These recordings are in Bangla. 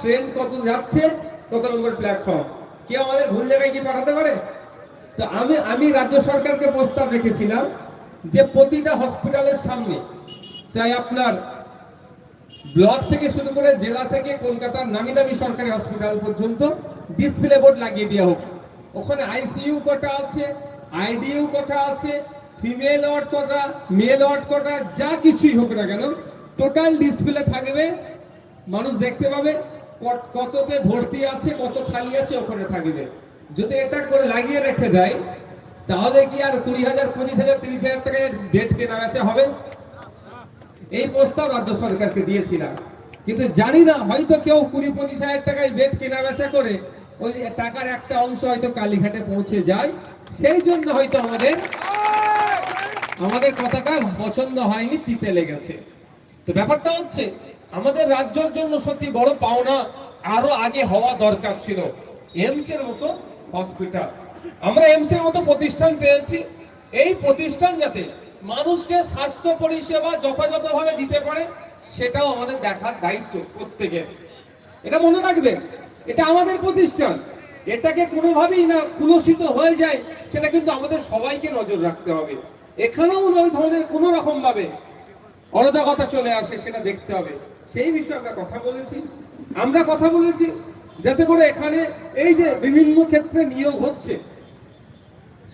ট্রেন কত যাচ্ছে, কত নম্বর প্ল্যাটফর্ম কেউ আমাদের ভুল জায়গায় কি পাঠাতে পারে? তো আমি আমি রাজ্য সরকারকে প্রস্তাব রেখেছিলাম যে প্রতিটা হসপিটালের সামনে, চাই আপনার ব্লক থেকে শুরু করে জেলা থেকে কলকাতার নামি দামি সরকারি হসপিটাল পর্যন্ত ডিসপ্লে বোর্ড লাগিয়ে দেওয়া হোক। ওখানে আইসিইউ কটা আছে আইডিইউ কটা আছে ফিমেল ওয়ার্ড কটা মেল ওয়ার্ড কটা, যা কিছুই হোক না কেন টোটাল ডিসপ্লে থাকবে, মানুষ দেখতে পাবে। কততে ভর্তি আছে, কত খালি আছে ওখানে থাকবে। যদি এটা করে লাগিয়ে রেখে দেয়, তাহলে কি আর কুড়ি হাজার, পঁচিশ হাজার, তিরিশ হাজার টাকায় ডেট কেনা বেচা হবে? এই প্রস্তাব রাজ্য সরকারকে দিয়েছিলাম। কিন্তু জানি না, হয়তো কেউ কুড়ি, পঁচিশ হাজার টাকায় বেড কেনা বেচা করে ওই টাকার একটা অংশ হয়তো কালীঘাটে পৌঁছে যায়। সেই জন্য হয়তো আমাদের আমাদের কথাটা পছন্দ হয়নি, তিতে লেগেছে। তো ব্যাপারটা হচ্ছে আমাদের রাজ্যের জন্য সত্যি বড় পাওনা আরও আগে হওয়া দরকার ছিল। এমস এর মতো হসপিটাল আমরা এমস এর মতো প্রতিষ্ঠান পেয়েছি। এই প্রতিষ্ঠান যাতে মানুষকে স্বাস্থ্য পরিষেবা যথাযথভাবে দিতে পারে, সেটাও আমাদের দেখার দায়িত্ব প্রত্যেকের। এটা মনে রাখবেন, এটা আমাদের প্রতিষ্ঠান। এটাকে কোনোভাবেই না কুলসিত হয়ে যায়, সেটা কিন্তু আমাদের সবাইকে নজর রাখতে হবে। এখানেও ওই ধরনের কোনো রকম ভাবে অরাজকতা চলে আসে, সেটা দেখতে হবে। সেই বিষয়ে আমরা কথা বলেছি। আমরা কথা বলেছি যাতে করে এখানে এই যে বিভিন্ন ক্ষেত্রে নিয়োগ হচ্ছে,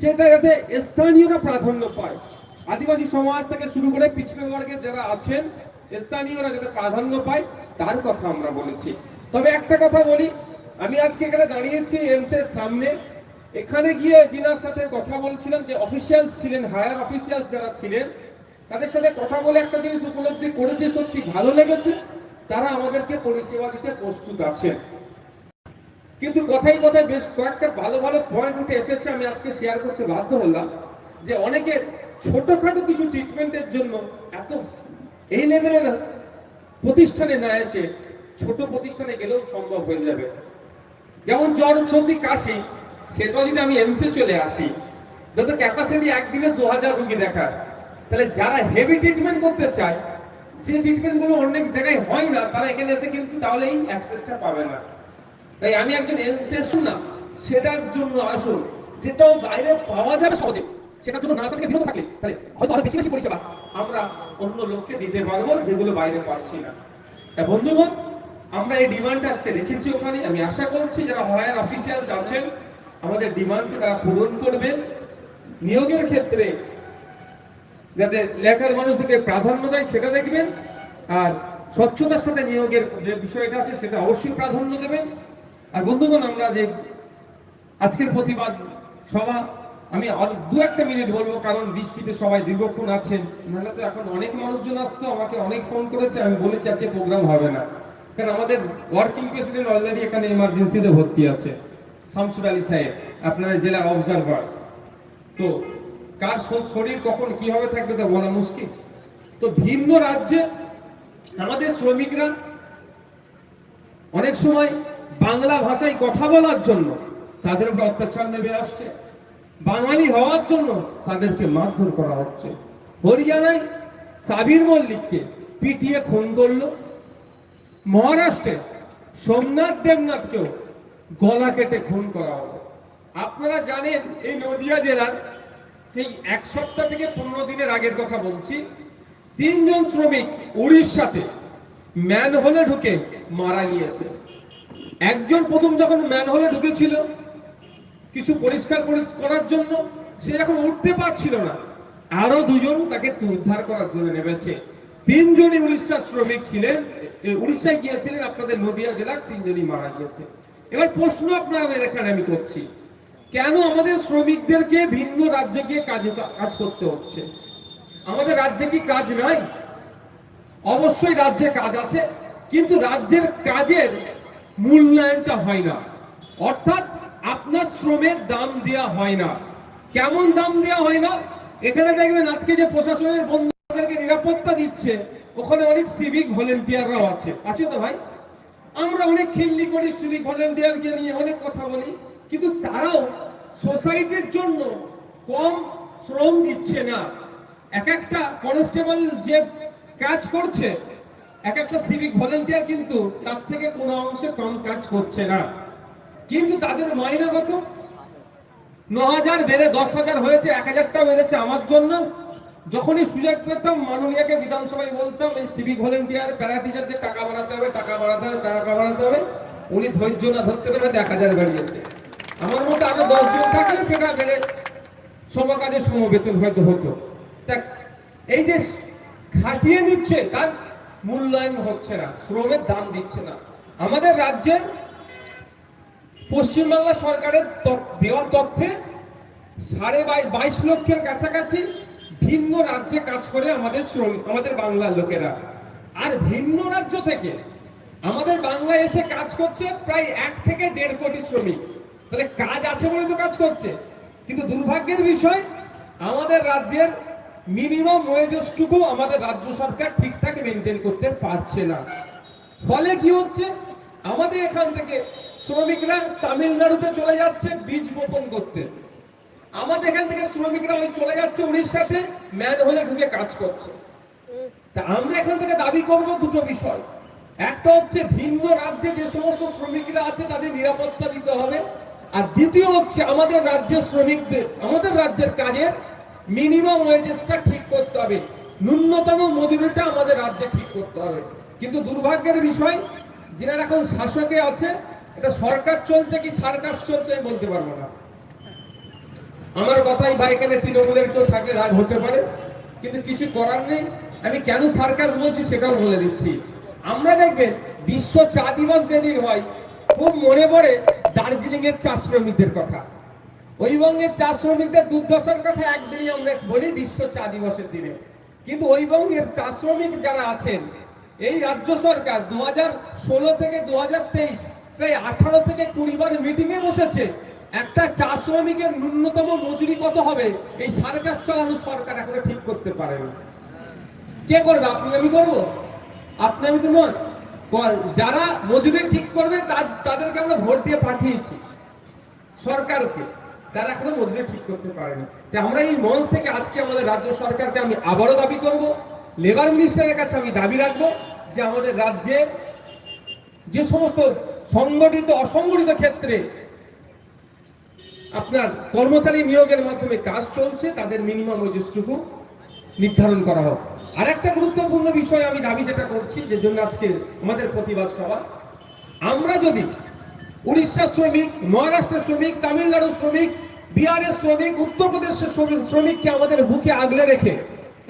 সেটা যাতে স্থানীয়রা প্রাধান্য পায়। আদিবাসী সমাজ থেকে শুরু করে পিছড়ে বর্গের যারা আছেন, স্থানীয়রা যাতে প্রাধান্য পায়, তার কথা আমরা বলেছি। তবে একটা কথা বলি, আমি আজকে এখানে দাঁড়িয়েছি এমস এর সামনে। এখানে গিয়ে জিনার সাথে কথা বলছিলাম যে অফিসিয়ালস ছিলেন হায়ার অফিসিয়ালস যারা ছিলেন তাদের সাথে কথা বলে একটা জিনিস উপলব্ধি করেছে, সত্যি ভালো লেগেছে। তারা আমাদেরকে পরিষেবা দিতে প্রস্তুত আছেন। কিন্তু কথাই কথায় বেশ কয়েকটা ভালো ভালো পয়েন্ট উঠে এসেছে, আমি আজকে শেয়ার করতে বাধ্য হলাম যে অনেকের ছোটখাটো কিছু ট্রিটমেন্টের জন্য এত এই লেভেলের প্রতিষ্ঠানে না এসে ছোট প্রতিষ্ঠানে গেলেও সম্ভব হয়ে যাবে। যেমন জ্বর, সর্দি, কাশি সেটাও যদি আমি এমসে চলে আসি, যত ক্যাপাসিটি একদিনে দু হাজার রুগী দেখার তাহলে যারা হেভি ট্রিটমেন্ট করতে চায়, যে ট্রিটমেন্টগুলো অনেক জায়গায় হয় না, তারা এখানে এসে কিন্তু তাহলে এই অ্যাক্সেসটা পাবে না। তাই আমি একজন এনসেস না সেটার জন্য আসুন, যেটাও বাইরে পাওয়া যাবে সহজে, সেটার জন্য নার্স থেকে বিরত থাকলে, তাহলে হয়তো আরও বেশি বেশি পরিষেবা আমরা অন্য লোককে দিতে পারব, যেগুলো বাইরে পাচ্ছি না। বন্ধুগণ, আমরা এই ডিমান্ডটা আজকে রেখেছি ওখানে, আমি আশা করছি যারা হায়ার অফিসিয়ালস আছেন, আমাদের ডিমান্ডকে তারা পূরণ করবেন। নিয়োগের ক্ষেত্রে যাতে লেখার মানুষদেরকে প্রাধান্য দেয়, সেটা দেখবেন। আর স্বচ্ছতার সাথে নিয়োগের যে বিষয়টা আছে, সেটা অবশ্যই প্রাধান্য দেবেন। আর বন্ধুগণ, আমরা যে আজকের প্রতিবাদ সভা, আমি দু একটা মিনিট বলব, কারণ বৃষ্টিতে সবাই দীর্ঘক্ষণ আছেন। নাহলে তো এখন অনেক মানুষজন আসতো, আমাকে অনেক ফোন করেছে, আমি বলেছি, আজকে প্রোগ্রাম হবে না। কারণ আমাদের ওয়ার্কিং প্রেসিডেন্ট অলরেডি এখানে এমার্জেন্সিতে ভর্তি আছে, শামসুর আলী সাহেব আপনাদের জেলা অবজারভার তো কার শরীর কখন কীভাবে থাকবে তা বলা মুশকিল। তো ভিন্ন রাজ্যে আমাদের শ্রমিকরা অনেক সময় বাংলা ভাষায় কথা বলার জন্য তাদের উপর অত্যাচার নেমে আসছে। বাঙালি হওয়ার জন্য তাদেরকে মারধর করা হচ্ছে। হরিয়ানায় সাবির মল্লিককে পিটিয়ে খুন করল। মহারাষ্ট্রে সোমনাথ দেবনাথকেও গলা কেটে খুন করা হলো। আপনারা জানেন এই নদিয়া জেলার এই এক সপ্তাহ থেকে পনেরো দিনের আগের কথা বলছি। তিনজন শ্রমিক উড়িষ্যাতে ম্যান হলে ঢুকে মারা গিয়েছে। একজন প্রথম যখন ম্যান হলে ঢুকেছিল কিছু পরিষ্কার করে- করার জন্য, সে এখন উঠতে পারছিল না। আরও দুজন তাকে উদ্ধার করার জন্য নেমেছে। তিনজনই উড়িষ্যার শ্রমিক ছিলেন। উড়িষ্যায় গিয়েছিলেন আপনাদের নদিয়া জেলার তিনজনই মারা গিয়েছে। এবার প্রশ্ন আপনাদের এখানে আমি করছি। কেন আমাদের শ্রমিকদেরকে ভিন্ন রাজ্যে গিয়ে কাজে করতে হচ্ছে? আমাদের রাজ্যে কি কাজ নাই? অবশ্যই রাজ্যে কাজ আছে, কিন্তু রাজ্যের কাজের মূল্যায়নটা হয় না। অর্থাৎ আপনার শ্রমের দাম দেওয়া হয় না। কেমন দাম দেওয়া হয় না? এখানে দেখবেন আজকে যে প্রশাসনের বন্ধুদেরকে নিরাপত্তা দিচ্ছে, ওখানে অনেক সিভিক ভলেন্টিয়াররাও আছে। আছে তো ভাই? আমরা অনেক খিল্লি করি সিভিক ভলেন্টিয়ারকে নিয়ে অনেক কথা বলি। কিন্তু তারাও সোসাইটির জন্য কম শ্রম দিচ্ছে না। এক একটা কনস্টেবল যে কাজ করছে, এক একটা সিভিক ভলেন্টিয়ার কিন্তু তার থেকে কোনো অংশে কম কাজ করছে না। কিন্তু তাদের মাইনে কত? ন হাজার বেড়ে দশ হাজার হয়েছে এক হাজারটা বেড়েছে আমার জন্য। যখনই সুযোগ পেতাম, মাননীয়কে বিধানসভায় বলতাম, এই সিভিক ভলেন্টিয়ার প্যারা টিচারদের টাকা বাড়াতে হবে, টাকা বাড়াতে হবে, টাকা বাড়াতে হবে। উনি ধৈর্য না ধরতে পেরে এক হাজার বাড়িয়েছে। আমার মতো আরও দশজন থাকলে সেটা বেড়ে সমকাজে সমবেতন হয়তো হতো। এই যে খাটিয়ে নিচ্ছে তার মূল্যায়ন হচ্ছে না, শ্রমের দাম দিচ্ছে না। আমাদের রাজ্যের পশ্চিমবাংলা সরকারের দেওয়া তথ্যে সাড়ে বাই- বাইশ লক্ষের কাছাকাছি ভিন্ন রাজ্যে কাজ করে আমাদের শ্রমিক আমাদের বাংলার লোকেরা। আর ভিন্ন রাজ্য থেকে আমাদের বাংলায় এসে কাজ করছে প্রায় এক থেকে দেড় কোটি শ্রমিক। তাহলে কাজ আছে বলে তো কাজ করছে। কিন্তু দুর্ভাগ্যের বিষয়, আমাদের রাজ্যের মিনিমাম ওয়েজেসটুকু আমাদের রাজ্য সরকার ঠিকঠাক মেনটেন করতে পারছে না। ফলে কি হচ্ছে? আমাদের এখান থেকে শ্রমিকরা তামিলনাড়ুতে চলে যাচ্ছে বীজ বপন করতে। আমাদের এখান থেকে শ্রমিকরা ওই চলে যাচ্ছে উড়িষ্যাতে ম্যান হলে ঢুকে কাজ করছে। তা আমরা এখান থেকে দাবি করব দুটো বিষয়। একটা হচ্ছে ভিন্ন রাজ্যে যে সমস্ত শ্রমিকরা আছে তাদের নিরাপত্তা দিতে হবে। আর দ্বিতীয় হচ্ছে আমাদের রাজ্যের শ্রমিকদের, আমাদের রাজ্যের কাজের মিনিমাম ওয়েজেসটা ঠিক করতে হবে। ন্যূনতম মজুরিটা আমাদের রাজ্যে ঠিক করতে হবে। কিন্তু দুর্ভাগ্যের বিষয় যারা এখন শাসকে আছে, এটা সরকার চলছে কি সার্কাস চলছে আমি বলতে পারব না। আমার কথাই বা এখানে তৃণমূলের কেউ থাকলে রাগ হতে পারে, কিন্তু কিছু করার নেই। আমি কেন সার্কাস বলছি সেটাও বলে দিচ্ছি। আমরা দেখবেন বিশ্ব চা দিবস যেদিন হয় খুব মনে পড়ে দার্জিলিং এর চা শ্রমিকদের কথা। ওই বঙ্গের চা শ্রমিকদের দুর্দশার কথা একদিনই আমরা বলি বিশ্ব চা দিবসের দিনে। কিন্তু ওই বঙ্গের চা শ্রমিক যারা আছেন, এই রাজ্য সরকার দু থেকে দু প্রায় আঠারো থেকে কুড়ি বার মিটিং এ বসেছে, একটা চা শ্রমিকের ন্যূনতম মজুরি কত হবে? এই সার্কাস চালানো সরকার এখনও ঠিক করতে পারেনি। কে করবে? আপনি আমি করব আপনি আমি তো নয়। যারা মজুরি ঠিক করবে তাদেরকে আমরা ভোট দিয়ে পাঠিয়েছি সরকারকে। তারা এখনও মজুরি ঠিক করতে পারেনি। তাই আমরা এই মঞ্চ থেকে আজকে আমাদের রাজ্য সরকারকে আমি আবারও দাবি করব, লেবার মিনিস্টারের কাছে আমি দাবি রাখব যে আমাদের রাজ্যে যে সমস্ত সংগঠিত, অসংগঠিত ক্ষেত্রে আপনার কর্মচারী নিয়োগের মাধ্যমে কাজ চলছে, তাদের মিনিমাম ওয়েজেসটুকু নির্ধারণ করা হোক। আর একটা গুরুত্বপূর্ণ বিষয় আমি দাবি যেটা করছি, যে জন্য আজকে আমাদের প্রতিবাদ সভা। আমরা যদি উড়িষ্যার শ্রমিক মহারাষ্ট্রের শ্রমিক তামিলনাড়ুর শ্রমিক, বিহারের শ্রমিক, উত্তরপ্রদেশের শ্রমিক শ্রমিককে আমাদের বুকে আগলে রেখে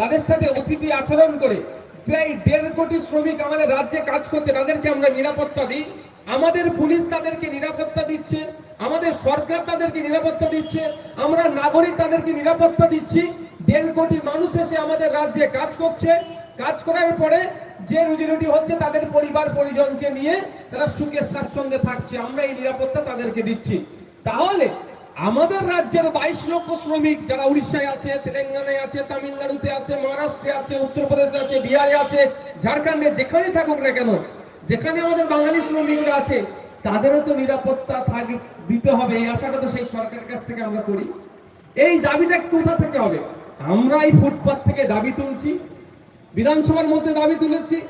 তাদের সাথে অতিথি আচরণ করে প্রায় দেড় কোটি শ্রমিক আমাদের রাজ্যে কাজ করছে, তাদেরকে আমরা নিরাপত্তা দিই। আমাদের পুলিশ তাদেরকে নিরাপত্তা দিচ্ছে, আমাদের সরকার তাদেরকে নিরাপত্তা দিচ্ছে, আমরা নাগরিক তাদেরকে নিরাপত্তা দিচ্ছি। দেড় কোটি মানুষ এসে আমাদের রাজ্যে কাজ করছে। কাজ করার পরে যে রুজি রুটি হচ্ছে তাদের পরিবার, পরিজনকে নিয়ে তারা সুখে, স্বাচ্ছন্দ্যে থাকছে। আমরা এই নিরাপত্তা তাদেরকে দিচ্ছি। তাহলে আমাদের রাজ্যের বাইশ লক্ষ শ্রমিক যারা উড়িষ্যায় আছে, তেলেঙ্গানায় আছে, তামিলনাড়ুতে আছে, মহারাষ্ট্রে আছে, উত্তরপ্রদেশে আছে, বিহারে আছে, ঝাড়খণ্ডে যেখানেই থাকুক না কেন, যেখানে আমাদের বাঙালি শ্রমিকরা আছে, তাদেরও তো নিরাপত্তা থাক, দিতে হবে। এই আশাটা তো সেই সরকারের কাছ থেকে আমরা করি। এই দাবিটা কোথা থেকে হবে? আমরা এই ফুটপাত থেকে দাবি তুলছি, বিধানসভার মধ্যে দাবি তুলেছি,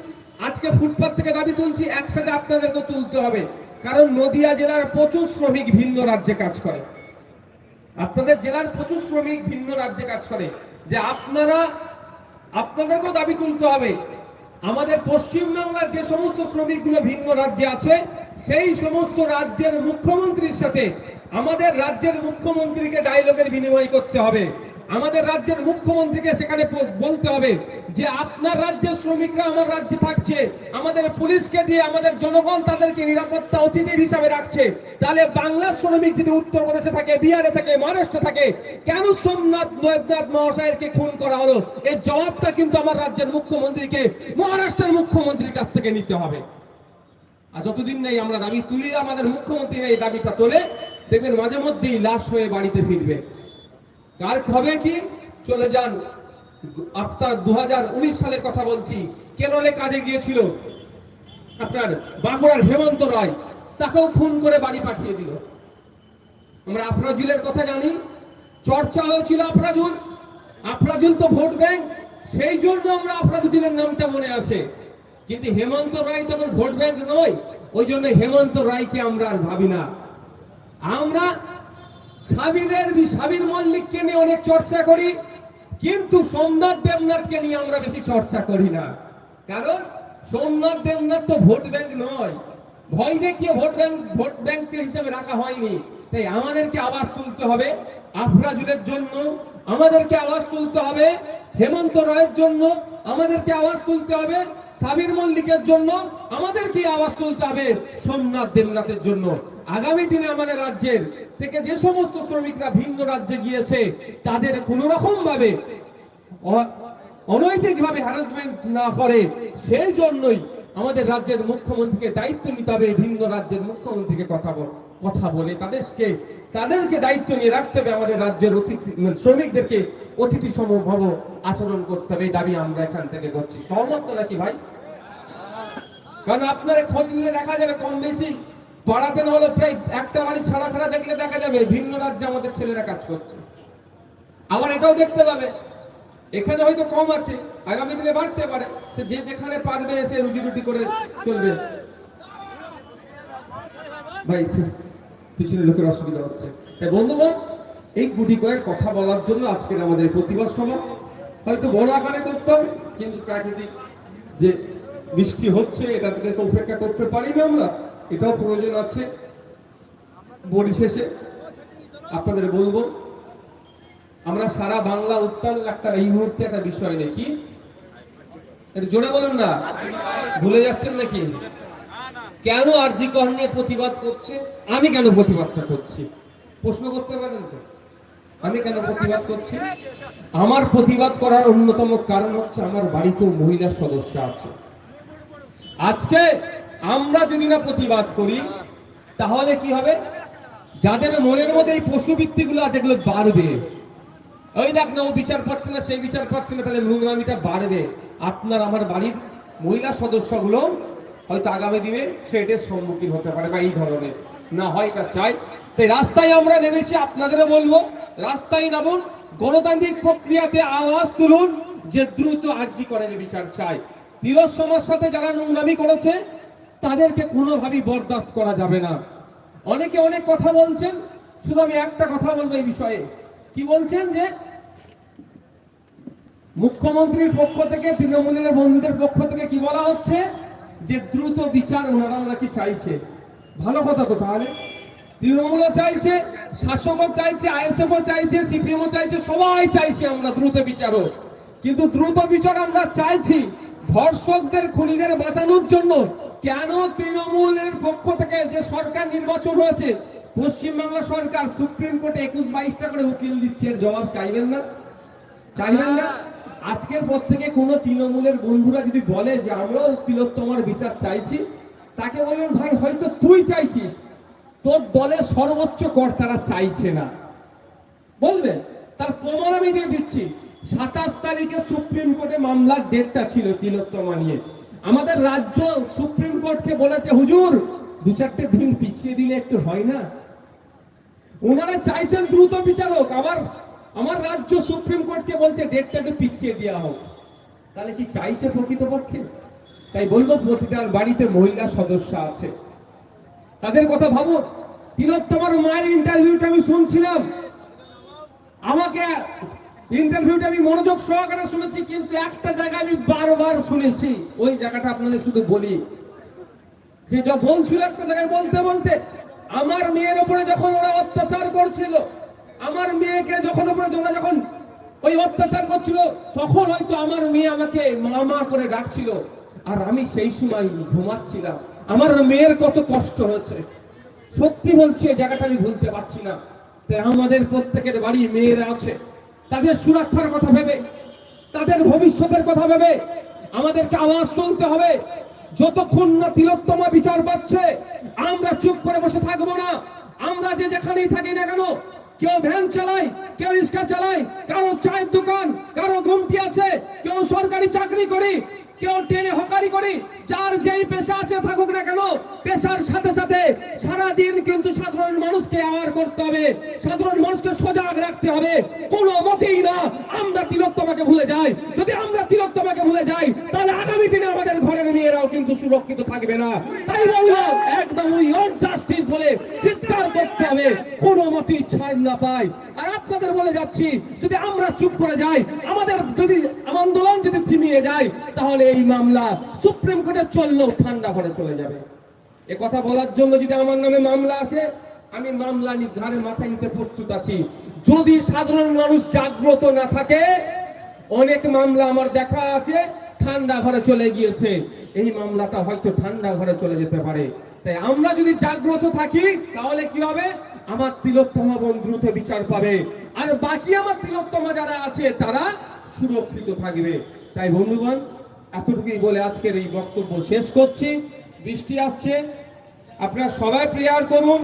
আজকে ফুটপাত থেকে দাবি তুলছি, একসাথে আপনাদেরকে তুলতে হবে। কারণ নদিয়া জেলার প্রচুর শ্রমিক ভিন্ন রাজ্যে কাজ করে। আপনাদের জেলার প্রচুর শ্রমিক ভিন্ন রাজ্যে কাজ করে। যে আপনারা, আপনাদেরকেও দাবি তুলতে হবে। আমাদের পশ্চিমবাংলার যে সমস্ত শ্রমিকগুলো ভিন্ন রাজ্যে আছে, সেই সমস্ত রাজ্যের মুখ্যমন্ত্রীর সাথে আমাদের রাজ্যের মুখ্যমন্ত্রীকে ডায়লগের বিনিময় করতে হবে। আমাদের রাজ্যের মুখ্যমন্ত্রীকে সেখানে বলতে হবে যে আপনার রাজ্যের শ্রমিকরা আমার রাজ্যে থাকছে। আমাদের পুলিশকে দিয়ে আমাদের জনগণ তাদেরকে নিরাপত্তা অতিথির হিসাবে রাখছে। তাহলে বাংলার শ্রমিক যদি উত্তরপ্রদেশে থাকে, বিহারে থাকে, মহারাষ্ট্রে থাকে, কেন সোমনাথ বৈদ্যনাথ মহাশয়কে খুন করা হলো? এর জবাবটা কিন্তু আমার রাজ্যের মুখ্যমন্ত্রীকে, মহারাষ্ট্রের মুখ্যমন্ত্রীর কাছ থেকে নিতে হবে। আর যতদিন নেই আমরা দাবি তুলি, আমাদের মুখ্যমন্ত্রী এই দাবিটা তোলে, দেখবেন মাঝে মধ্যেই লাশ হয়ে বাড়িতে ফিরবে। কার হবে কি? চলে যান। আপনার দু সালের কথা বলছি। কেরলে কাজে গিয়েছিল? আপনার বাঁকুড়ার হেমন্ত রায় তাকেও খুন করে বাড়ি পাঠিয়ে দিল। আমরা আফরাজুলের কথা জানি। চর্চা হয়েছিল আফরাজুল। আফরাজুল তো ভোট ব্যাংক। সেই জন্য আমরা আফরাজুলের নামটা মনে আছে। কিন্তু হেমন্ত রায় তখন ভোট ব্যাংক নয়। ওই জন্য হেমন্ত রায়কে আমরা আর ভাবি না। আমরা সাবিরের সাবির মল্লিককে নিয়ে অনেক চর্চা করি, কিন্তু সোমনাথ দেবনাথকে নিয়ে আমরা বেশি চর্চা করি না। কারণ সোমনাথ দেবনাথ তো ভোট ব্যাংক নয়। ভয় দেখিয়ে ভোট ব্যাংক ভোট ব্যাংক হিসেবে রাখা হয়নি। তাই আমাদেরকে আওয়াজ তুলতে হবে আফরাজুলের জন্য, আমাদেরকে আওয়াজ তুলতে হবে হেমন্ত রায়ের জন্য, আমাদেরকে আওয়াজ তুলতে হবে সাবির মল্লিকের জন্য আমাদেরকে আওয়াজ তুলতে হবে সোমনাথ দেবনাথের জন্য। আগামী দিনে আমাদের রাজ্যের থেকে যে সমস্ত শ্রমিকরা ভিন্ন রাজ্যে গিয়েছে, তাদের কোন রকম ভাবে অনৈতিক ভাবে হ্যারাসমেন্ট না করে, সেই জন্যই আমাদের রাজ্যের মুখ্যমন্ত্রীকে দায়িত্ব নিতে হবে, ভিন্ন রাজ্যের মুখ্যমন্ত্রীকে কথা বল কথা বলে তাদেরকে তাদেরকে দায়িত্ব নিয়ে রাখতে হবে, আমাদের রাজ্যের অতিথি শ্রমিকদেরকে অতিথি সমভাব আচরণ করতে হবে দাবি আমরা এখান থেকে করছি। সহমত নাকি ভাই? কারণ আপনারা খোঁজ নিলে দেখা যাবে কম বেশি। পাড়াতে না হলে প্রায় একটা বাড়ি ছাড়া ছাড়া দেখলে দেখা যাবে ভিন্ন রাজ্যে আমাদের ছেলেরা কাজ করছে। আবার এটাও দেখতে পাবে। এখানে হয়তো কম আছে, আগামী দিনে বাড়তে পারে। সে যে যেখানে পারবে সে রুজি রুটি করে চলবে। ভাই পিছনে লোকের অসুবিধা হচ্ছে। তাই বন্ধুগণ, এই গুটি কয়েক কথা বলার জন্য আজকের আমাদের প্রতিবাদ সভা। হয়তো বড় আকারে করতাম কিন্তু প্রাকৃতিক যে বৃষ্টি হচ্ছে এটা থেকে উপেক্ষা করতে পারি না আমরা। এটাও প্রয়োজন আছে। পরিশেষে আপনাদের বলব, আমরা সারা বাংলা উত্তাল একটা এই মুহূর্তে একটা বিষয় নেই কি? একটু জোরে বলুন না, ভুলে যাচ্ছেন নাকি? কেন আরজি কর নিয়ে প্রতিবাদ করছে? আমি কেন প্রতিবাদটা করছি? প্রশ্ন করতে পারেন তো। আমি কেন প্রতিবাদ করছি? আমার প্রতিবাদ করার অন্যতম কারণ হচ্ছে আমার বাড়িতেও মহিলা সদস্য আছে। আজকে আমরা যদি না প্রতিবাদ করি, তাহলে কি হবে? যাদের মনের মধ্যে এই পশুবৃত্তিগুলো আছে, এগুলো বাড়বে। ওই দেখ না, ও বিচার পাচ্ছে না সেই বিচার পাচ্ছে না, তাহলে নোংরামিটা বাড়বে। আপনার আমার বাড়ির মহিলা সদস্যগুলো হয়তো আগামী দিনে সেটের সম্মুখীন হতে পারে বা এই ধরনের। না হয় এটা চাই। তাই রাস্তায় আমরা নেমেছি, আপনাদেরও বলব, রাস্তায় নামুন, গণতান্ত্রিক প্রক্রিয়াতে আওয়াজ তুলুন, যে দ্রুত আর্জি করেন বিচার চাই। তিরস সমাজ সাথে যারা নোংরামি করেছে তাদেরকে কোনোভাবেই বরদাস্ত করা যাবে না। অনেকে অনেক কথা বলছেন, শুধু আমি একটা কথা বলব এই বিষয়ে। কি বলছেন যে, মুখ্যমন্ত্রীর পক্ষ থেকে, তৃণমূলের বন্ধুদের পক্ষ থেকে কি বলা হচ্ছে? যে দ্রুত বিচার ওনারা নাকি চাইছে। ভালো কথা তো তাহলে। তৃণমূলও চাইছে, শাসকও চাইছে, আইএসএফও চাইছে, সিপিএমও চাইছে, সবাই চাইছে আমরা দ্রুত বিচার হোক। কিন্তু দ্রুত বিচার আমরা চাইছি ধর্ষকদের, খুনিদের বাঁচানোর জন্য। কেন তৃণমূলের পক্ষ থেকে যে সরকার নির্বাচন হয়েছে, পশ্চিমবাংলা সরকার সুপ্রিম কোর্টে একুশ বাইশটা করে উকিল দিচ্ছে জবাব চাইবেন না? চাইবেন না? আজকের পর থেকে কোন তৃণমূলের বন্ধুরা যদি বলে যে আমরাও তিলোত্তমার বিচার চাইছি, তাকে বলবেন, ভাই, হয়তো তুই চাইছিস। তোর দলের সর্বোচ্চ কর্তারা চাইছে না। বলবেন? তার প্রমাণ আমি দিয়ে দিচ্ছি। সাতাশ তারিখে সুপ্রিম কোর্টে মামলার ডেটটা ছিল তিলোত্তমা নিয়ে। আমাদের রাজ্য সুপ্রিম কোর্টকে বলেছে, হুজুর, দু চারটে দিন পিছিয়ে দিলে একটু হয় না। ওনারা চাইছেন দ্রুত বিচারক। আবার আমার রাজ্য সুপ্রিম কোর্টকে বলছে, ডেটটা একটু পিছিয়ে দেওয়া হোক। তাহলে কি চাইছে প্রকৃতপক্ষে? তাই বলব, প্রতিটার বাড়িতে মহিলা সদস্য আছে। তাদের কথা ভাবুন তিলোত্তমার মায়ের ইন্টারভিউটা আমি শুনছিলাম। আমাকে ইন্টারভিউটা আমি মনোযোগ সহকারে শুনেছি, কিন্তু একটা জায়গায় আমি বারবার শুনেছি। ওই জায়গাটা আপনাদের শুধু বলি। যে যা বলছিল একটা জায়গায় বলতে বলতে, আমার মেয়ের উপরে যখন ওরা অত্যাচার করছিল, আমার মেয়েকে যখন উপরে ওরা যখন ওই অত্যাচার করছিল, তখন হয়তো আমার মেয়ে আমাকে মামা করে ডাকছিল। আর আমি সেই সময় ঘুমাচ্ছিলাম। আমার মেয়ের কত কষ্ট হচ্ছে সত্যি বলছি, এই জায়গাটা আমি ভুলতে পারছি না। তাই আমাদের প্রত্যেকের বাড়ি মেয়েরা আছে। তাদের সুরক্ষার কথা ভেবে, তাদের ভবিষ্যতের কথা ভেবে আমাদেরকে আওয়াজ তুলতে হবে। যতক্ষণ না তিলোত্তমা বিচার পাচ্ছে, আমরা চুপ করে বসে থাকব না। আমরা যে যেখানেই থাকি না কেন, কেউ ভ্যান চালাই কেউ রিক্সা চালাই কারও চায়ের দোকান, কারও ঘুমটি আছে, কেউ সরকারি চাকরি করি কেউ টেনে হকারি করি, যার যেই পেশা আছে থাকুক না কেন, পেশার সাথে সাথে সারা দিন কিন্তু সাধারণ মানুষকে আওয়ার করতে হবে। সাধারণ মানুষকে সজাগ রাখতে হবে। কোনো মতেই না আমরা তিলোত্তমাকে ভুলে যাই। যদি আমরা তিলোত্তমাকে ভুলে যাই, তাহলে আগামী দিনে আমাদের ঘরের মেয়েরাও কিন্তু সুরক্ষিত থাকবে না। তাই বলব একদম ওই জাস্টিস বলে চিৎকার করতে হবে। কোনো মতেই ছাড় না পাই। আর আপনাদের বলে যাচ্ছি, যদি আমরা চুপ করে যাই, আমাদের যদি আন্দোলন যদি থিমিয়ে যায়, তাহলে এই মামলা সুপ্রিম কোর্টে চললেও ঠান্ডা ঘরে চলে যাবে। এ কথা বলার জন্য যদি আমার নামে মামলা আসে, আমি মামলা ঘাড়ে মাথায় নিতে প্রস্তুত আছি। যদি সাধারণ মানুষ জাগ্রত না থাকে, অনেক মামলা আমার দেখা আছে, ঠান্ডা ঘরে চলে গিয়েছে। এই মামলাটা হয়তো ঠান্ডা ঘরে চলে যেতে পারে। তাই আমরা যদি জাগ্রত থাকি, তাহলে কি হবে? আমার তিলোত্তমা বোন দ্রুত বিচার পাবে। আর বাকি আমার তিলোত্তমা যারা আছে, তারা সুরক্ষিত থাকবে। তাই বন্ধুগণ এতটুকুই বলে আজকের এই বক্তব্য শেষ করছি। বৃষ্টি আসছে। আপনারা সবাই প্রেয়ার করুন।